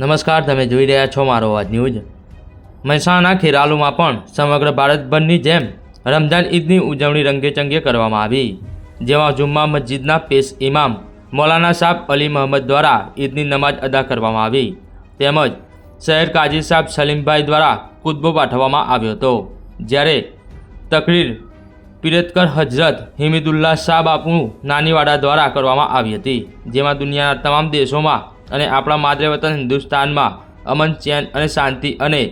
નમસ્કાર, તમે જોઈ રહ્યા છો મારો અવાજ ન્યૂઝ. મહેસાણા ખેરાલુમાં પણ સમગ્ર ભારતભરની જેમ રમઝાન ઈદની ઉજવણી રંગેચંગે કરવામાં આવી. જેમાં જુમ્મા મસ્જિદના પેશ ઇમામ મૌલાના સાહેબ અલી મહમદ દ્વારા ઈદની નમાઝ અદા કરવામાં આવી. તેમજ શહેર કાજી સાહેબ સલીમભાઈ દ્વારા કુદબો પાઠવવામાં આવ્યો હતો. જ્યારે તકરીર પિરતકર હજરત હિમિદુલ્લાહ શાહ બાપુ નાનીવાડા દ્વારા કરવામાં આવી હતી. જેમાં દુનિયાના તમામ દેશોમાં અને આપણા માદરે વતન હિન્દુસ્તાનમાં અમન, ચેન અને શાંતિ અને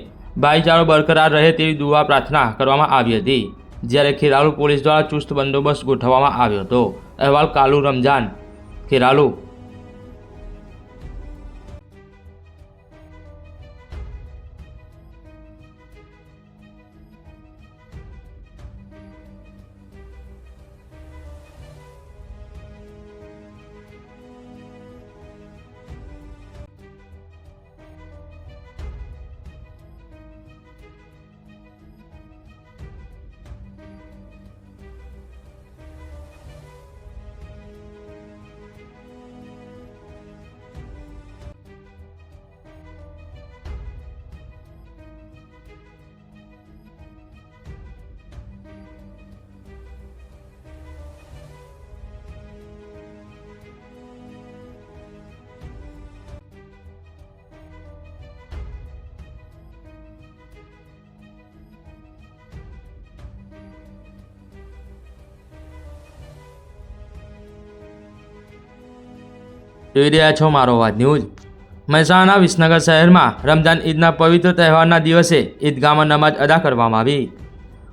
ભાઈચારો બરકરાર રહે તેવી દુઆ પ્રાર્થના કરવામાં આવી હતી. જ્યારે ખેરાલુ પોલીસ દ્વારા ચુસ્ત બંદોબસ્ત ગોઠવવામાં આવ્યો હતો. અહેવાલ કાલુ રમઝાન ખેરાલુ જોઈ રહ્યા છો મારો અવાજ ન્યૂઝ. મહેસાણા વિસનગર શહેરમાં રમઝાન ઈદના પવિત્ર તહેવારના દિવસે ઈદગાહમાં નમાજ અદા કરવામાં આવી.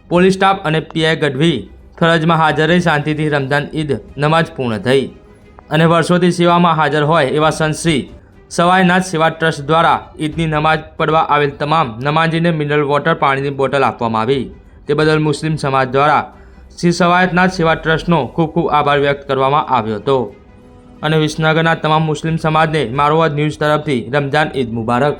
પોલીસ સ્ટાફ અને પીઆઈ ગઢવી ફરજમાં હાજર રહી શાંતિથી રમઝાન ઈદ નમાજ પૂર્ણ થઈ અને વર્ષોથી સેવામાં હાજર હોય એવા સંતશ્રી શ્રી સવાયનાથ સેવા ટ્રસ્ટ દ્વારા ઈદની નમાજ પડવા આવેલ તમામ નમાજીને મિનરલ વોટર પાણીની બોટલ આપવામાં આવી. તે બદલ મુસ્લિમ સમાજ દ્વારા શ્રી સવાયતનાથ સેવા ટ્રસ્ટનો ખૂબ ખૂબ આભાર વ્યક્ત કરવામાં આવ્યો હતો. અને વિસનગરના તમામ મુસ્લિમ સમાજને મારો અવાજ ન્યૂઝ તરફથી રમઝાન ઈદ મુબારક.